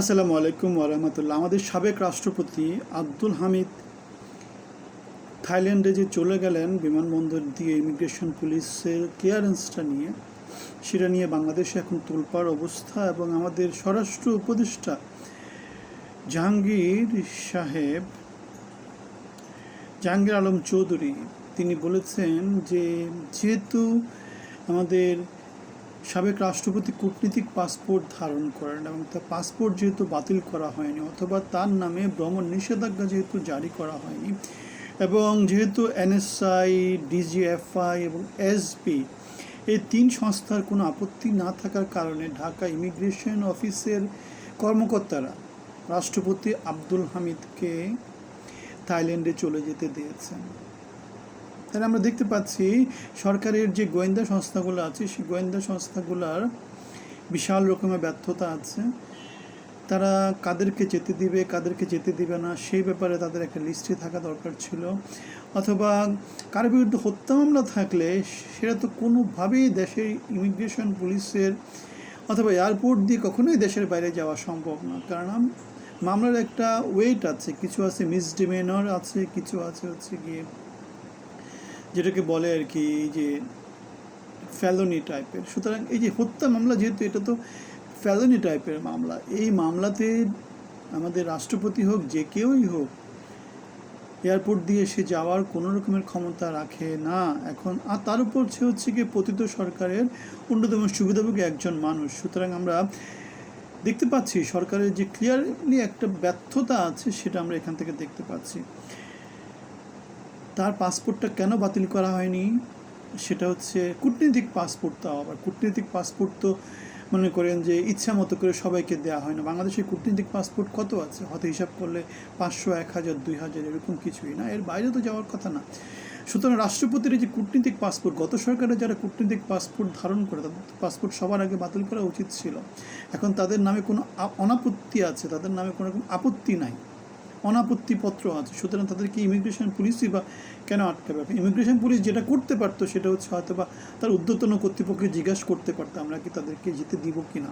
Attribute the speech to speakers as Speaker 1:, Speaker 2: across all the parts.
Speaker 1: আসসালামু আলাইকুম ওরহামতুল্লাহ আমাদের সাবেক রাষ্ট্রপতি আব্দুল হামিদ থাইল্যান্ডে যে চলে গেলেন বিমানবন্দর দিয়ে ইমিগ্রেশন পুলিশের ক্লিয়ারেন্সটা নিয়ে, সেটা নিয়ে বাংলাদেশে এখন তোলপাড় অবস্থা এবং আমাদের স্বরাষ্ট্র উপদেষ্টা জাহাঙ্গীর সাহেব, জাহাঙ্গীর আলম চৌধুরী, তিনি বলেছেন যে যেহেতু আমাদের সাবেক রাষ্ট্রপতি কূটনীতিক পাসপোর্ট ধারণ করেন এবং তার পাসপোর্ট যেহেতু বাতিল করা হয়নি অথবা তার নামে ভ্রমণ নিষেধাজ্ঞা যেহেতু জারি করা হয়নি এবং যেহেতু এনএসআই, ডিজিএফআই এবং এসপি এই তিন সংস্থার কোনো আপত্তি না থাকার কারণে ঢাকা ইমিগ্রেশন অফিসের কর্মকর্তারা রাষ্ট্রপতি আব্দুল হামিদকে থাইল্যান্ডে চলে যেতে দিয়েছেন। তাহলে আমরা দেখতে পাচ্ছি সরকারের যে গোয়েন্দা সংস্থাগুলো আছে, সেই গোয়েন্দা সংস্থাগুলোর বিশাল রকমের ব্যর্থতা আছে। তারা কাদেরকে যেতে দিবে, কাদেরকে যেতে দিবে না, সেই ব্যাপারে তাদের একটা লিস্টে থাকা দরকার ছিল। অথবা কার বিরুদ্ধে হত্যা মামলা থাকলে সেটা তো কোনোভাবেই দেশের ইমিগ্রেশন পুলিশের অথবা এয়ারপোর্ট দিয়ে কখনোই দেশের বাইরে যাওয়া সম্ভব না। কারণ মামলার একটা ওয়েট আছে, কিছু আছে মিসডিমেনর আছে, কিছু আছে হচ্ছে গিয়ে যেটাকে বলে আর কি যে ফ্যালোনি টাইপের সুতরাং এই যে হত্যা মামলা, যেহেতু এটা তো ফ্যালোনি টাইপের মামলা, এই মামলাতে আমাদের রাষ্ট্রপতি হোক, যে কেউই হোক, এয়ারপোর্ট দিয়ে সে যাওয়ার কোনো রকমের ক্ষমতা রাখে না। এখন, আর তার উপর সে হচ্ছে গিয়ে পতিত সরকারের অন্যতম সুবিধাভোগী একজন মানুষ। সুতরাং আমরা দেখতে পাচ্ছি সরকারের যে ক্লিয়ারলি একটা ব্যর্থতা আছে, সেটা আমরা এখান থেকে দেখতে পাচ্ছি। তার পাসপোর্টটা কেন বাতিল করা হয়নি? সেটা হচ্ছে কূটনীতিক পাসপোর্ট তাও আবার। কূটনীতিক পাসপোর্ট তো মনে করেন যে ইচ্ছা মতো করে সবাইকে দেওয়া হয় না। বাংলাদেশের কূটনীতিক পাসপোর্ট কত আছে? হয়তো হিসাব করলে পাঁচশো, এক হাজার, দুই হাজার এরকম কিছুই না। এর বাইরে তো যাওয়ার কথা না। সুতরাং রাষ্ট্রপতির যে কূটনীতিক পাসপোর্ট, গত সরকারে যারা কূটনীতিক পাসপোর্ট ধারণ করে, তাদের পাসপোর্ট সবার আগে বাতিল করা উচিত ছিল। এখন তাদের নামে কোনো অনাপত্তি আছে, তাদের নামে কোনো রকম আপত্তি নাই। অনাপত্তিপত্র আছে। সুতরাং তাদেরকে ইমিগ্রেশন পুলিশই বা কেন আটকাবে? ইমিগ্রেশন পুলিশ যেটা করতে পারতো, সেটা হচ্ছে হয়তো বা তার উদ্যতন কর্তৃপক্ষকে জিজ্ঞাসা করতে পারতো আমরা কি তাদেরকে যেতে দিব কি না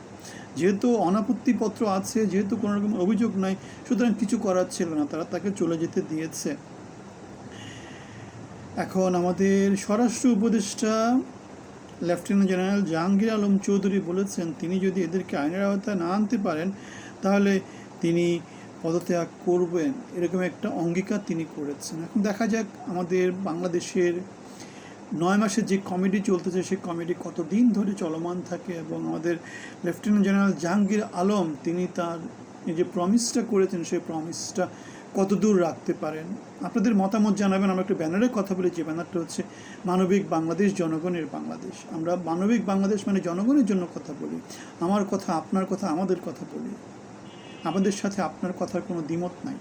Speaker 1: যেহেতু অনাপত্তিপত্র আছে, যেহেতু কোনো রকম অভিযোগ নাই, সুতরাং কিছু করার ছিল না, তারা তাকে চলে যেতে দিয়েছে। এখন আমাদের স্বরাষ্ট্র উপদেষ্টা লেফটেন্যান্ট জেনারেল জাহাঙ্গীর আলম চৌধুরী বলেছেন, তিনি যদি এদেরকে আইনের আওতায় না আনতে পারেন, তাহলে তিনি পদত্যাগ করবেন, এরকম একটা অঙ্গীকার তিনি করেছেন। এখন দেখা যাক আমাদের বাংলাদেশের নয় মাসের যে কমিটি চলতেছে, সেই কমিটি কতদিন ধরে চলমান থাকে এবং আমাদের লেফটেন্যান্ট জেনারেল জাহাঙ্গীর আলম, তিনি তার যে প্রমিসটা করেছেন, সেই প্রমিসটা কত দূর রাখতে পারেন? আপনাদের মতামত জানাবেন, আমরা একটা ব্যানারের কথা বলি, যে ব্যানারটা হচ্ছে মানবিক বাংলাদেশ, জনগণের বাংলাদেশ। আমরা মানবিক বাংলাদেশ মানে জনগণের জন্য কথা বলি, আমার কথা, আপনার কথা, আমাদের কথা বলি। আমাদের সাথে আপনার কথার কোনো দ্বিমত নাই।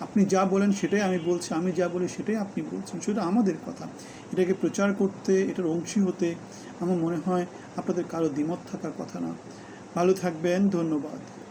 Speaker 1: আপনি যা বলেন সেটাই আমি বলছি, আমি যা বলি সেটাই আপনি বলছেন সেটা আমাদের কথা। এটাকে প্রচার করতে, এটার অংশী হতে আমার মনে হয় আপনাদের কারও দ্বিমত থাকার কথা না। ভালো থাকবেন, ধন্যবাদ।